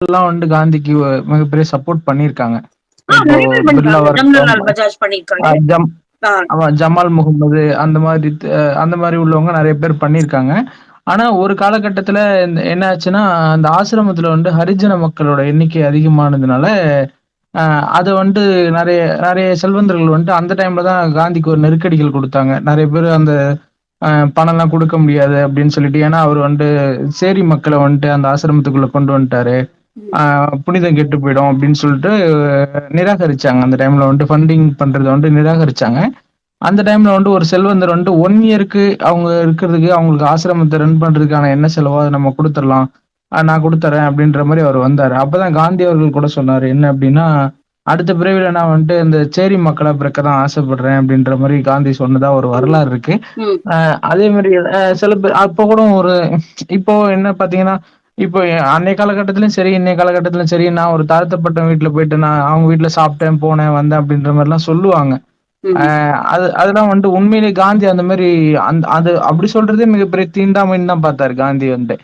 எல்லாம் வந்து காந்திக்கு மிகப்பெரிய சப்போர்ட் பண்ணிருக்காங்க. பண்ணிருக்காங்க. ஜமால் முகமது அந்த மாதிரி அந்த மாதிரி உள்ளவங்க நிறைய பேர் பண்ணியிருக்காங்க. ஆனா ஒரு காலகட்டத்துல என்ன ஆச்சுன்னா அந்த ஆசிரமத்துல வந்து ஹரிஜன மக்களோட எண்ணிக்கை அதிகமானதுனால அஹ் அது வந்து நிறைய நிறைய செல்வந்தர்கள் வந்துட்டு அந்த டைம்ல தான் காந்திக்கு ஒரு நெருக்கடிகள் கொடுத்தாங்க. நிறைய பேர் அந்த அஹ், பணம்லாம் கொடுக்க முடியாது அப்படின்னு சொல்லிட்டு ஏன்னா அவர் வந்து சேரி மக்களை வந்துட்டு அந்த ஆசிரமத்துக்குள்ள கொண்டு வந்துட்டாரு. ஆஹ் புனிதம் கெட்டு போயிடும் அப்படின்னு சொல்லிட்டு நிராகரிச்சாங்க. அந்த டைம்ல வந்துட்டு ஃபண்டிங் பண்றதை வந்துட்டு நிராகரிச்சாங்க. அந்த டைம்ல வந்துட்டு ஒரு செல்வந்தர் வந்துட்டு ஒன் இயருக்கு அவங்க இருக்கிறதுக்கு அவங்களுக்கு ஆசிரமத்தை ரன் பண்றதுக்கான என்ன செலவோ அதை நம்ம கொடுத்துடலாம். நான் கொடுத்துறேன் அப்படின்ற மாதிரி அவர் வந்தாரு. அப்பதான் காந்தி அவர்கள் கூட சொன்னாரு என்ன அப்படின்னா அடுத்த பிறவில நான் வந்துட்டு இந்த சேரி மக்களா பிறக்க தான் ஆசைப்படுறேன் அப்படின்ற மாதிரி காந்தி சொன்னதா ஒரு வரலாறு இருக்கு. அதே மாதிரி சில பேர் அப்போ கூட ஒரு இப்போ என்ன பாத்தீங்கன்னா இப்போ அன்னைய காலகட்டத்திலயும் சரி இன்னைய காலகட்டத்திலயும் சரி நான் ஒரு தாழ்த்தப்பட்ட வீட்டுல போயிட்டு நான் அவங்க வீட்டுல சாப்பிட்டேன் போனேன் வந்தேன் அப்படின்ற மாதிரி எல்லாம் சொல்லுவாங்க அது அதெல்லாம் வந்துட்டு உண்மையிலே காந்தி அந்த மாதிரி அந்த அது அப்படி சொல்றதே மிகப்பெரிய தீண்டாமைன்னு தான் பார்த்தாரு காந்தி வந்துட்டு.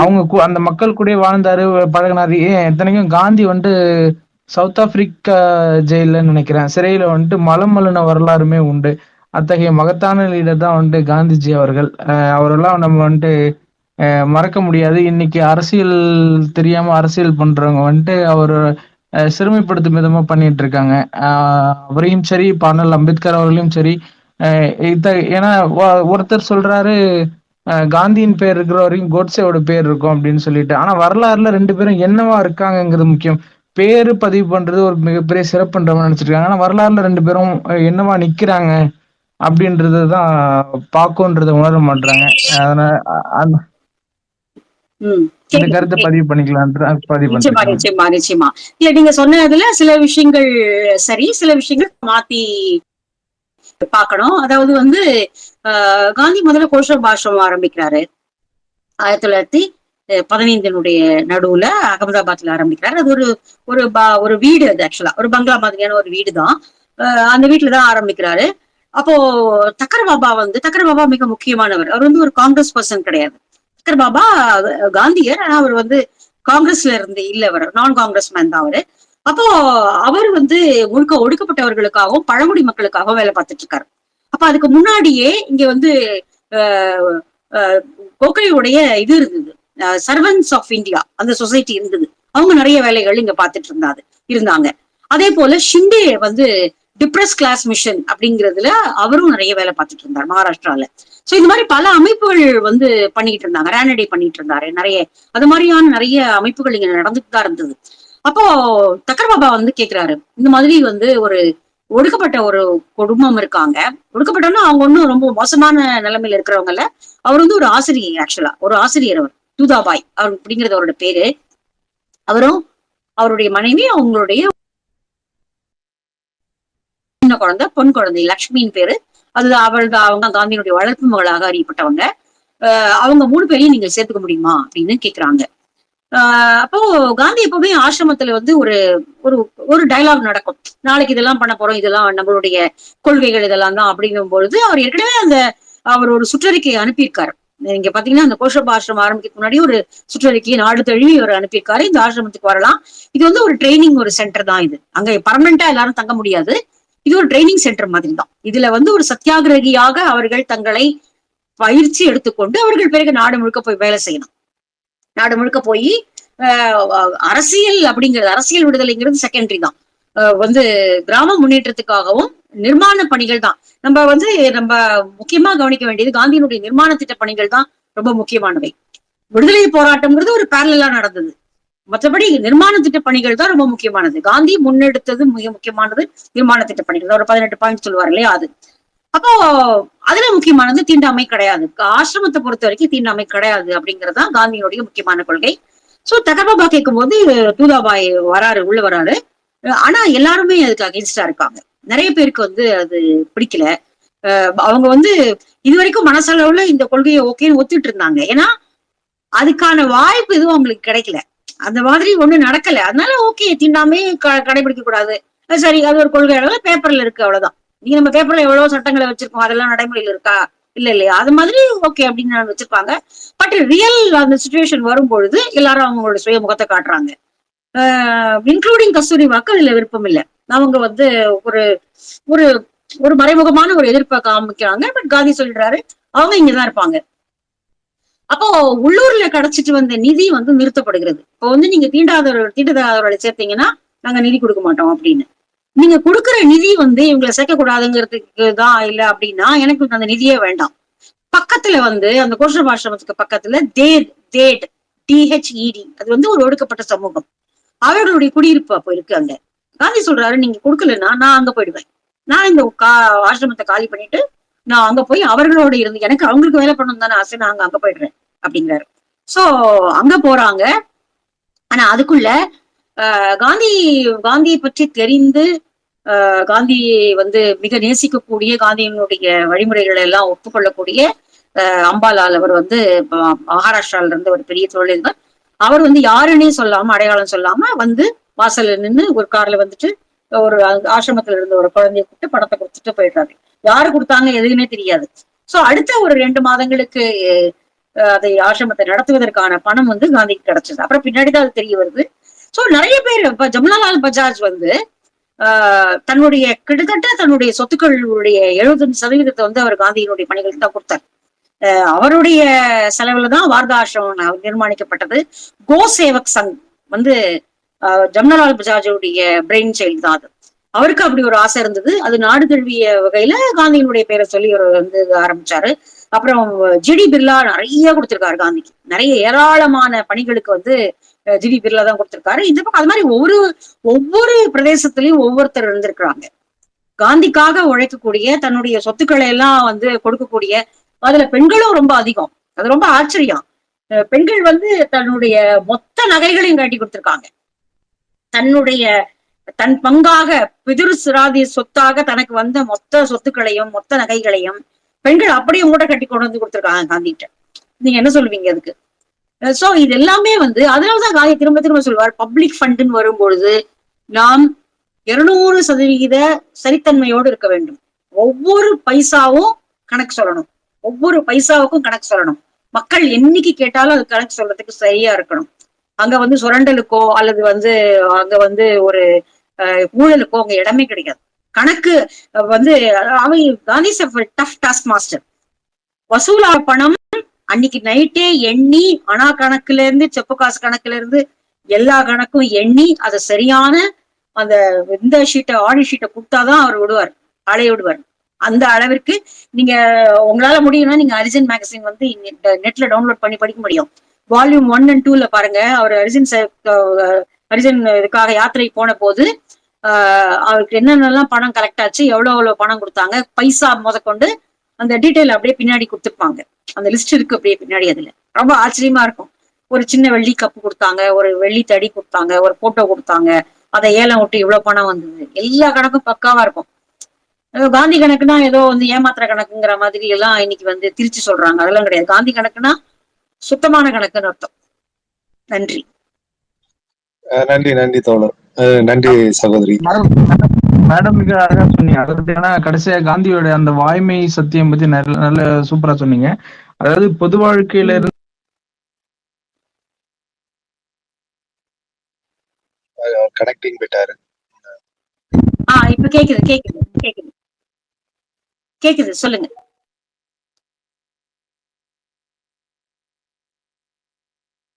அவங்க அந்த மக்கள் கூட வாழ்ந்தாரு பழகினாரு. ஏன் எத்தனைக்கும் காந்தி வந்துட்டு சவுத் ஆப்பிரிக்கா ஜெயிலன்னு நினைக்கிறேன். சிறையில வந்துட்டு மலம் மலுன வரலாறுமே உண்டு. அத்தகைய மகத்தான லீடர் தான் வந்துட்டு காந்திஜி அவர்கள். அவரெல்லாம் நம்ம வந்துட்டு மறக்க முடியாது. இன்னைக்கு அரசியல் தெரியாம அரசியல் பண்றவங்க வந்துட்டு அவர் சிறுமைப்படுத்தும் விதமா பண்ணிட்டு இருக்காங்க அவரையும் சரி பானல் அம்பேத்கர் அவர்களையும் சரி. இத ஏன்னா ஒருத்தர் சொல்றாரு காந்தியின் பேர் இருக்கிற வரைக்கும் கோட்ஸேவோட பேர் இருக்கும் அப்படின்னு சொல்லிட்டு. ஆனா வரலாறுல ரெண்டு பேரும் என்னவா இருக்காங்கங்கிறது முக்கியம். பேரு பதிவு பண்றது ஒரு மிகப்பெரிய சிறப்புன்ற மாதிரி நினைச்சிட்டு ஆனா வரலாறுல ரெண்டு பேரும் என்னவா நிக்கிறாங்க அப்படின்றதுதான் பாக்கோன்றதை உணர மாட்டாங்க அதனால அந்த- இந்த கருத்தை. பதிவு பண்ணிக்கலாம் பதிவு நிச்சயமா நிச்சயமா நிச்சயமா. இல்ல நீங்க சொன்னதுல சில விஷயங்கள் சரி சில விஷயங்கள் மாத்தி பார்க்கணும். அதாவது வந்து காந்தி முதல்ல கோஷபாஷம் ஆரம்பிக்கிறாரு. ஆயிரத்தி தொள்ளாயிரத்தி பதினைந்தினுடைய நடுவுல அகமதாபாத்ல ஆரம்பிக்கிறாரு. அது ஒரு ஒரு பா- ஒரு வீடு அது ஆக்சுவலா ஒரு பங்களா மாதிரியான ஒரு வீடு தான் அந்த வீட்டுல தான் ஆரம்பிக்கிறாரு. அப்போ தக்கர் பாபா வந்து தக்கர் பாபா மிக முக்கியமானவர். அவர் வந்து ஒரு காங்கிரஸ் பர்சன் கிடையாது. தக்கர் பாபா காந்தியர் ஆனா அவர் வந்து காங்கிரஸ்ல இருந்து இல்ல அவர் நான் காங்கிரஸ் மேன் தான் அவரு. அப்போ அவர் வந்து முழுக்க ஒடுக்கப்பட்டவர்களுக்காகவும் பழங்குடி மக்களுக்காகவும் வேலை பார்த்துட்டு இருக்காரு. அப்ப அதுக்கு முன்னாடியே இங்க வந்து அஹ், கோகலையுடைய இது இருந்தது. சர்வன்ஸ் ஆஃப் இந்தியா அந்த சொசைட்டி இருந்தது. அவங்க நிறைய வேலைகள் இங்க பாத்துட்டு இருந்தாது இருந்தாங்க. அதே போல ஷிண்டே வந்து டிப்ரஸ் கிளாஸ் மிஷன் அப்படிங்கிறதுல அவரும் நிறைய வேலை பார்த்துட்டு இருந்தார் மகாராஷ்டிரால. சோ இந்த மாதிரி பல அமைப்புகள் வந்து பண்ணிட்டு இருந்தாங்க. ரேனடே பண்ணிட்டு இருந்தாரு. நிறைய அது மாதிரியான நிறைய அமைப்புகள் இங்க நடந்துட்டு தான் இருந்தது. அப்போ தக்கர் பாபா வந்து கேக்குறாரு. இந்த மாதிரி வந்து ஒரு ஒடுக்கப்பட்ட ஒரு குடும்பம் இருக்காங்க. ஒடுக்கப்பட்டோம்னா அவங்க ஒன்றும் ரொம்ப மோசமான நிலைமையில இருக்கிறவங்கல்ல அவர் வந்து ஒரு ஆசிரியர் ஆக்சுவலா ஒரு ஆசிரியர் அவர். தூதாபாய் அவர் அப்படிங்கிறது அவரோட பேரு. அவரும் அவருடைய மனைவி அவங்களுடைய சின்ன குழந்தை பொன் குழந்தை லக்ஷ்மியின் பேரு. அது அவள் அவங்க காந்தியினுடைய வளர்ப்பு மகளாக அறியப்பட்டவங்க. அஹ் அவங்க மூணு பேரையும் நீங்க சேர்த்துக்க முடியுமா அப்படின்னு கேக்குறாங்க. ஆஹ் அப்போ காந்தி எப்பவுமே ஆசிரமத்துல வந்து ஒரு ஒரு ஒரு டயலாக் நடக்கும். நாளைக்கு இதெல்லாம் பண்ண போறோம் இதெல்லாம் நம்மளுடைய கொள்கைகள் இதெல்லாம் தான் அப்படிங்கும் பொழுது அவர் ஏற்கனவே அந்த அவர் ஒரு சுற்றறிக்கையை அனுப்பியிருக்காரு. நீங்க பாத்தீங்கன்னா அந்த கோஷப ஆசிரமம் ஆரம்பிக்க முன்னாடி ஒரு சுற்றறிக்கையை நாடு தழுவி அவர் அனுப்பியிருக்காரு. இந்த ஆசிரமத்துக்கு வரலாம். இது வந்து ஒரு ட்ரைனிங் ஒரு சென்டர் தான் இது. அங்க பர்மனண்டா எல்லாரும் தங்க முடியாது. இது ஒரு ட்ரைனிங் சென்டர் மாதிரி தான் இதுல வந்து ஒரு சத்தியாகிரகியாக அவர்கள் தங்களை பயிற்சி எடுத்துக்கொண்டு அவர்கள் பிறகு நாடு முழுக்க போய் வேலை செய்யணும். நாடு முழுக்க போய் அரசியல் அப்படிங்கிறது அரசியல் விடுதலைங்கிறது செகண்டரி தான். வந்து கிராம முன்னேற்றத்துக்காகவும் நிர்மாண பணிகள் தான். நம்ம வந்து நம்ம முக்கியமா கவனிக்க வேண்டியது காந்தியினுடைய நிர்மாண திட்ட பணிகள் தான் ரொம்ப முக்கியமானவை. விடுதலை போராட்டம்ங்கிறது ஒரு பேரலா நடந்தது. மற்றபடி நிர்மாண திட்ட பணிகள் தான் ரொம்ப முக்கியமானது. காந்தி முன்னெடுத்தது மிக முக்கியமானது நிர்மாண திட்ட பணிகள். ஒரு பதினெட்டு பாயிண்ட் சொல்லுவார் இல்லையா அது. அப்போ அதுல முக்கியமானது தீண்டாமை கிடையாது. ஆசிரமத்தை பொறுத்த வரைக்கும் தீண்டாமை கிடையாது அப்படிங்கறதுதான் காந்தியினுடைய முக்கியமான கொள்கை. சோ தகபாபா கேட்கும் போது தூதாபாய் வராரு உள்ள வராரு. ஆனா எல்லாருமே அதுக்கு அகேன்ஸ்டா இருக்காங்க. நிறைய பேருக்கு வந்து அது பிடிக்கல. அவங்க வந்து இது வரைக்கும் மனசளவுல இந்த கொள்கையை ஓகேன்னு ஒத்துட்டு இருந்தாங்க. ஏன்னா அதுக்கான வாய்ப்பு எதுவும் அவங்களுக்கு கிடைக்கல. அந்த மாதிரி ஒண்ணு நடக்கல. அதனால ஓகே தீண்டாமே கடைபிடிக்க கூடாது. சரி அது ஒரு கொள்கை அளவு பேப்பர்ல இருக்கு அவ்வளவுதான். நீங்க நம்ம பேப்பர்ல எவ்வளவு சட்டங்களை வச்சிருக்கோம் அதெல்லாம் நடைமுறையில் இருக்கா? இல்ல இல்லையா? அது மாதிரி ஓகே அப்படின்னு நான் வச்சிருப்பாங்க. பட் ரியல் அந்த சுச்சுவேஷன் வரும்பொழுது எல்லாரும் அவங்களோட சுய முகத்தை காட்டுறாங்க. இன்க்ளூடிங் கஸ்தூரி வாக்கு அதுல விருப்பம் இல்லை. அவங்க வந்து ஒரு ஒரு ஒரு மறைமுகமான ஒரு எதிர்ப்பை காமிக்கிறாங்க. பட் காந்தி சொல்றாரு அவங்க இங்கதான் இருப்பாங்க. அப்போ உள்ளூர்ல கிடைச்சிட்டு வந்த நிதி வந்து நிறுத்தப்படுகிறது. இப்போ வந்து நீங்க தீண்டாதவர்கள் தீண்டதாதவர்களை சேர்த்தீங்கன்னா நாங்க நிதி கொடுக்க மாட்டோம் அப்படின்னு. நீங்க கொடுக்குற நிதி வந்து இவங்களை சேர்க்கக்கூடாதுங்கிறதுக்கு தான் இல்லை அப்படின்னா எனக்கு அந்த நிதியே வேண்டாம். பக்கத்துல வந்து அந்த கோஷபாசிரமத்துக்கு பக்கத்துல தேட் தேட் டிஹெச்இடி அது வந்து ஒரு ஒடுக்கப்பட்ட சமூகம். அவர்களுடைய குடியிருப்பு அப்போ இருக்கு அங்க. காந்தி சொல்றாரு நீங்க கொடுக்கலன்னா நான் அங்க போயிடுவேன். நான் இந்த கா ஆசிரமத்தை காலி பண்ணிட்டு நான் அங்க போய் அவர்களோட இருந்து எனக்கு அவங்களுக்கு வேலை பண்ணணும் தானே ஆசை நான் அங்க அங்க போயிடுறேன். அப்படிங்கிறாரு. சோ அங்க போறாங்க. ஆனா அதுக்குள்ள ஆஹ் காந்தி காந்தியை பற்றி தெரிந்து காந்தி வந்து மிக நேசிக்கக்கூடிய காந்தியினுடைய வழிமுறைகளை எல்லாம் ஒப்புக்கொள்ளக்கூடிய அம்பாலால் அவர் வந்து மகாராஷ்டிரால இருந்து ஒரு பெரிய தொழிலதிபர். அவர் வந்து யாருன்னே சொல்லாம அடையாளம் சொல்லாம வந்து வாசல்ல நின்னு ஒரு கார்ல வந்துட்டு ஒரு ஆசிரமத்துல இருந்த ஒரு குழந்தைய கூப்பிட்டு பணத்தை கொடுத்துட்டு போயிடுறாரு. யாரு கொடுத்தாங்க எதுன்னே தெரியாது. சோ அடுத்த ஒரு ரெண்டு மாதங்களுக்கு அதை ஆசிரமத்தை நடத்துவதற்கான பணம் வந்து காந்திக்கு கிடைச்சது. அப்புறம் பின்னாடிதான் அது தெரிய வருது. சோ நிறைய பேர் இப்ப ஜமுனாலால் பஜாஜ் வந்து ஆஹ், தன்னுடைய கிட்டத்தட்ட தன்னுடைய சொத்துக்களுடைய எழுபத்தஞ்சு சதவீதத்தை வந்து அவர் காந்தியினுடைய பணிகளுக்கு தான் கொடுத்தார். அவருடைய செலவுல தான் வார்தா ஆசிரமம் நிர்மாணிக்கப்பட்டது. கோ சேவக் சங் வந்து ஆஹ், ஜமுனாலால் பஜாஜுடைய பிரெயின் சைல்டு தான் அது. அவருக்கு அப்படி ஒரு ஆசை இருந்தது. அது நாடு தழுவிய வகையில காந்தியினுடைய பேரை சொல்லி அவர் வந்து ஆரம்பிச்சாரு. அப்புறம் ஜிடி பிர்லா நிறைய கொடுத்திருக்காரு காந்திக்கு. நிறைய ஏராளமான பணிகளுக்கு வந்து ஜிடி பிர்லா தான் கொடுத்திருக்காரு. இந்த பக்கம் அது மாதிரி ஒவ்வொரு ஒவ்வொரு பிரதேசத்திலயும் ஒவ்வொருத்தர் இருந்திருக்கிறாங்க. காந்திக்காக உழைக்கக்கூடிய தன்னுடைய சொத்துக்களை எல்லாம் வந்து கொடுக்கக்கூடிய அதுல பெண்களும் ரொம்ப அதிகம். அது ரொம்ப ஆச்சரியம். அஹ், பெண்கள் வந்து தன்னுடைய மொத்த நகைகளையும் காட்டி கொடுத்திருக்காங்க. தன்னுடைய தன் பங்காக பிதிரு சிராதி சொத்தாக தனக்கு வந்த மொத்த சொத்துக்களையும் மொத்த நகைகளையும் பெண்கள் அப்படியே மூட்டை கட்டி கொண்டு வந்து கொடுத்துருக்காங்க காந்திகிட்ட. நீங்க என்ன சொல்லுவீங்க அதுக்கு? சோ இது எல்லாமே வந்து அதனாலதான் காந்தி திரும்ப திரும்ப சொல்வார் பப்ளிக் ஃபண்டுன்னு வரும்பொழுது நாம் இருநூறு சதவிகித சரித்தன்மையோடு இருக்க வேண்டும். ஒவ்வொரு பைசாவும் கணக்கு சொல்லணும். ஒவ்வொரு பைசாவுக்கும் கணக்கு சொல்லணும். மக்கள் என்னைக்கு கேட்டாலும் அது கணக்கு சொல்றதுக்கு சரியா இருக்கணும். அங்க வந்து சுரண்டலுக்கோ அல்லது வந்து அங்க வந்து ஒரு அஹ், ஊழலுக்கோ அங்க இடமே கிடைக்காது. கணக்கு வந்து அவை காந்தி டஃப் டாஸ்க் மாஸ்டர் வசூலா பணம் அன்னைக்கு நைட்டே எண்ணி அணா கணக்குல இருந்து செப்பு காசு கணக்குல இருந்து எல்லா கணக்கும் எண்ணி அதை சரியான அந்த இந்த ஷீட்டை ஆடி ஷீட்டை கொடுத்தாதான் அவர் விடுவார் அலைய விடுவார். அந்த அளவிற்கு நீங்க உங்களால முடியும்னா நீங்க அரிஜன் மேகசின் வந்து நெட்ல டவுன்லோட் பண்ணி படிக்க முடியும். வால்யூம் ஒன் அண்ட் டூல பாருங்க அவர் அரிஜன் அரிஜன் இதுக்காக யாத்திரை போன போது அவருக்கு என்னென்னலாம் பணம் கலெக்ட் ஆச்சு எவ்வளவு எவ்வளவு பணம் கொடுத்தாங்க பைசா முதற்கொண்டு அந்த டீட்டெயில் அப்படியே பின்னாடி கொடுத்துருப்பாங்க அந்த லிஸ்ட் இருக்கு அப்படியே பின்னாடி அதுல. ரொம்ப ஆச்சரியமா இருக்கும். ஒரு சின்ன வெள்ளி கப்பு கொடுத்தாங்க ஒரு வெள்ளி தடி கொடுத்தாங்க ஒரு போட்டோ கொடுத்தாங்க அதை ஏலம் விட்டு இவ்வளவு பணம் வந்தது. எல்லா கணக்கும் பக்காவா இருக்கும். காந்தி கணக்குனா ஏதோ வந்து ஏமாத்துற கணக்குங்கிற மாதிரி எல்லாம் இன்னைக்கு வந்து திருச்சி சொல்றாங்க. அதெல்லாம் கிடையாது. காந்தி கணக்குனா சுத்தமான கணக்குன்னு அர்த்தம். நன்றி. நன்றி நன்றி தோழர். நன்றி சகோதரி. மேடம் மிக அழகா சொன்னீங்க. அதாவது ஏன்னா கடைசியா காந்தியோட அந்த வாய்மை சத்தியம் பத்தி நல்ல நல்ல சூப்பரா சொன்னீங்க. அதாவது பொது வாழ்க்கையில இருந்து கனெக்டிங் போயிட்டாரு. ஆஹ் இப்ப கேக்குது கேக்குது கேக்குது. கேக்குது சொல்லுங்க.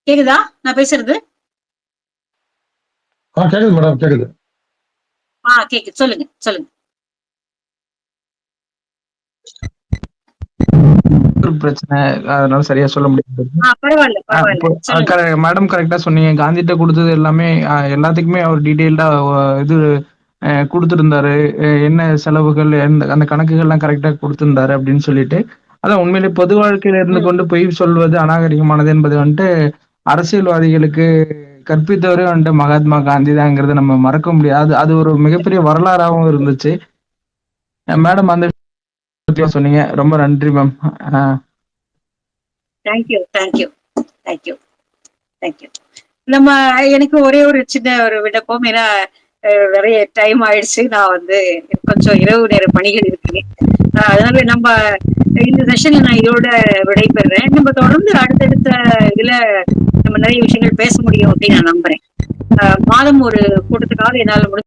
கேக்குதா? நான் பேசுறது? ஆ கேக்குது மேடம் கேக்குது. ஆஹ் கேக்குது. சொல்லுங்க சொல்லுங்க. ஒரு பிரச்சனை அதனால சரியா சொல்ல முடியாது. மேடம் கரெக்டா சொன்னீங்க. காந்திட்ட கொடுத்தது எல்லாமே எல்லாத்துக்குமே அவர் டீடைல்டா இது அஹ், கொடுத்திருந்தாரு. என்ன செலவுகள் எந்த அந்த கணக்குகள்லாம் கரெக்டா கொடுத்திருந்தாரு அப்படின்னு சொல்லிட்டு. அதான் உண்மையிலே பொது வாழ்க்கையில இருந்து. கொண்டு பொய் சொல்வது அநாகரிகமானது என்பது வந்துட்டு அரசியல்வாதிகளுக்கு கற்பித்தவரே வந்துட்டு மகாத்மா காந்தி தாங்கிறத நம்ம மறக்க முடியாது. அது ஒரு மிகப்பெரிய வரலாறாகவும் இருந்துச்சு. மேடம் அந்த சொன்னீங்க. ரொம்ப நன்றி ma'am. Thank you thank you thank you thank you நம்ம எனக்கு ஒரே ஒரு சின்ன ஒரு விண்ணப்பம். ஏன்னா நிறைய டைம் ஆயிடுச்சு. நான் வந்து கொஞ்சம் இரவு நேர பணிகள் இருக்கு. அதனால நம்ம இந்த செஷன்ல நான் இதோட விடைபெறேன் நம்ம தொடர்ந்து அடுத்தடுத்த இதுல நம்ம நிறைய விஷயங்கள் பேச முடியும் அப்படின்னு நான் நம்புறேன். மாதம் ஒரு கூட்டத்துக்காக என்னால முடிஞ்ச